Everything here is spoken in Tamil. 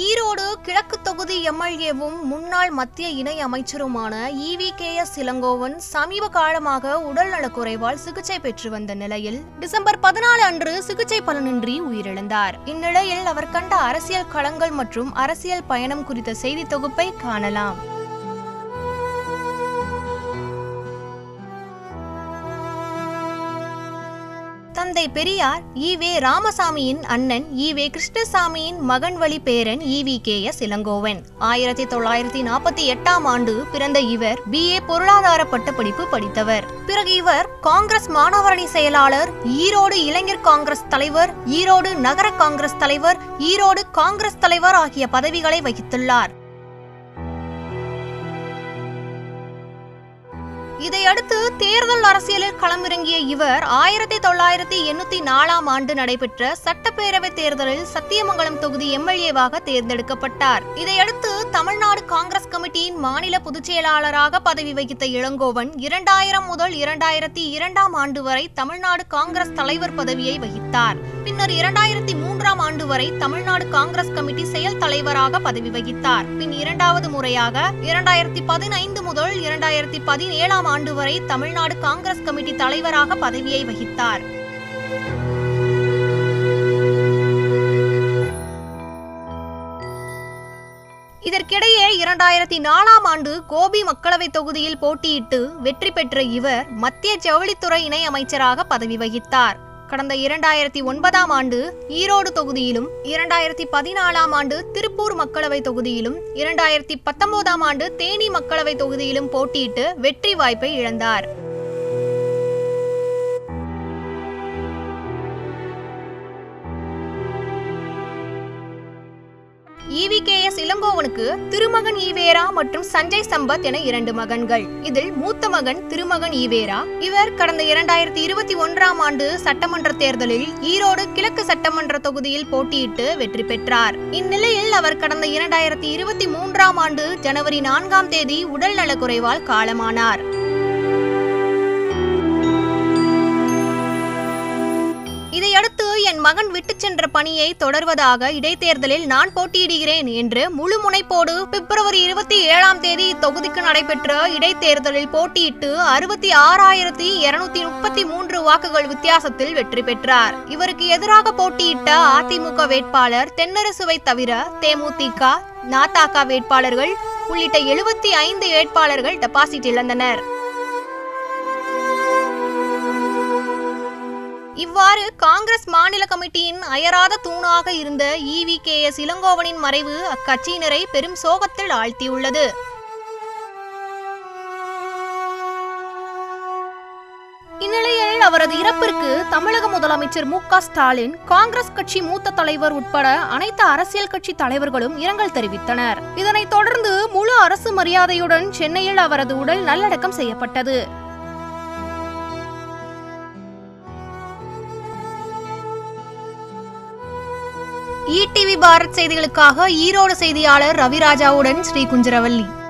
ஈரோடு கிழக்கு தொகுதி எம்எல்ஏவும் முன்னாள் மத்திய இணை அமைச்சருமான இவி கே எஸ் இளங்கோவன் சமீப காலமாக உடல்நலக்குறைவால் சிகிச்சை பெற்று வந்த நிலையில் டிசம்பர் பதினாலு அன்று சிகிச்சை பலனின்றி உயிரிழந்தார். இந்நிலையில் அவர் கண்ட அரசியல் களங்கள் மற்றும் அரசியல் பயணம் குறித்த செய்தி தொகுப்பை காணலாம். தந்தை பெரியார் ஈவே ராமசாமியின் அண்ணன் ஈவே கிருஷ்ணசாமியின் மகன் வழி பேரன் ஈவி கே. எஸ். இளங்கோவன். ஆயிரத்தி தொள்ளாயிரத்தி நாற்பத்தி எட்டாம் ஆண்டு பிறந்த இவர் பி. ஏ. பொருளாதார பட்டப்படிப்பு படித்தவர். பிறகு இவர் காங்கிரஸ் மாணவரணி செயலாளர் ஈரோடு இளைஞர் காங்கிரஸ் தலைவர் ஈரோடு நகர காங்கிரஸ் தலைவர் ஈரோடு காங்கிரஸ் தலைவர் ஆகிய பதவிகளை வகித்துள்ளார். இதையடுத்து தேர்தல் அரசியலில் களமிறங்கிய இவர் ஆயிரத்தி தொள்ளாயிரத்தி எண்ணூத்தி நாலாம் ஆண்டு நடைபெற்ற சட்டப்பேரவை தேர்தலில் சத்தியமங்கலம் தொகுதி எம்எல்ஏவாக தேர்ந்தெடுக்கப்பட்டார். இதையடுத்து தமிழ்நாடு காங்கிரஸ் கமிட்டியின் மாநில பொதுச் செயலாளராக பதவி வகித்த இளங்கோவன் இரண்டாயிரம் முதல் இரண்டாயிரத்தி இரண்டாம் ஆண்டு வரை தமிழ்நாடு காங்கிரஸ் தலைவர் பதவியை வகித்தார். பின்னர் இரண்டாயிரத்தி மூன்றாம் ஆண்டு வரை தமிழ்நாடு காங்கிரஸ் கமிட்டி செயல் தலைவராக பதவி வகித்தார். பின் இரண்டாவது முறையாக இரண்டாயிரத்தி பதினைந்து முதல் இரண்டாயிரத்தி பதினேழாம் ஆண்டு வரை தமிழ்நாடு காங்கிரஸ் கமிட்டி தலைவராக பதவியை வகித்தார். இதற்கிடையே இரண்டாயிரத்தி நாலாம் ஆண்டு கோபி மக்களவை தொகுதியில் போட்டியிட்டு வெற்றி பெற்ற இவர் மத்திய ஜவுளித்துறை இணை அமைச்சராக பதவி வகித்தார். கடந்த இரண்டாயிரத்தி ஒன்பதாம் ஆண்டு ஈரோடு தொகுதியிலும் இரண்டாயிரத்தி பதினாலாம் ஆண்டு திருப்பூர் மக்களவை தொகுதியிலும் இரண்டாயிரத்தி பத்தொன்பதாம் ஆண்டு தேனி மக்களவை தொகுதியிலும் போட்டியிட்டு வெற்றி வாய்ப்பை இழந்தார். ஈவி கே எஸ் இளங்கோவனுக்கு திருமகன் ஈவேரா மற்றும் சஞ்சய் சம்பத் என இரண்டு மகன்கள். இதில் மூத்த மகன் திருமகன் ஈவேரா. இவர் கடந்த இரண்டாயிரத்தி இருபத்தி ஒன்றாம் ஆண்டு சட்டமன்ற தேர்தலில் ஈரோடு கிழக்கு சட்டமன்ற தொகுதியில் போட்டியிட்டு வெற்றி பெற்றார். இந்நிலையில் அவர் கடந்த இரண்டாயிரத்தி இருபத்தி மூன்றாம் ஆண்டு ஜனவரி நான்காம் தேதி உடல் நலக்குறைவால் காலமானார். மகன் விட்டு சென்ற பணியை தொடர்வதாக இடைத்தேர்தலில் நான் போட்டியிடுகிறேன் என்று முழு முனைப்போடு பிப்ரவரி இருபத்தி ஏழாம் தேதி இத்தொகுதிக்கு நடைபெற்ற இடைத்தேர்தலில் போட்டியிட்டு அறுபத்தி ஆறாயிரத்தி இருநூத்தி முப்பத்தி மூன்று வாக்குகள் வித்தியாசத்தில் வெற்றி பெற்றார். இவருக்கு எதிராக போட்டியிட்ட அதிமுக வேட்பாளர் தென்னரசுவை தவிர தேமுதிக நாதாக வேட்பாளர்கள் உள்ளிட்ட எழுபத்தி ஐந்து வேட்பாளர்கள் டெபாசிட் இழந்தனர். இவ்வாறு காங்கிரஸ் மாநில கமிட்டியின் அயராத தூணாக இருந்த இவி கே எஸ் இளங்கோவனின் மறைவு அக்கட்சியினரை பெரும் சோகத்தில் ஆழ்த்தியுள்ளது. இந்நிலையில் அவரது இறப்பிற்கு தமிழக முதலமைச்சர் மு க ஸ்டாலின் காங்கிரஸ் கட்சி மூத்த தலைவர் உட்பட அனைத்து அரசியல் கட்சி தலைவர்களும் இரங்கல் தெரிவித்தனர். இதனைத் தொடர்ந்து முழு அரசு மரியாதையுடன் சென்னையில் அவரது உடல் நல்லடக்கம் செய்யப்பட்டது. இடிவி பாரத் செய்திகளுக்காக ஈரோடு செய்தியாளர் ரவிராஜாவுடன் ஸ்ரீ குஞ்சரவல்லி.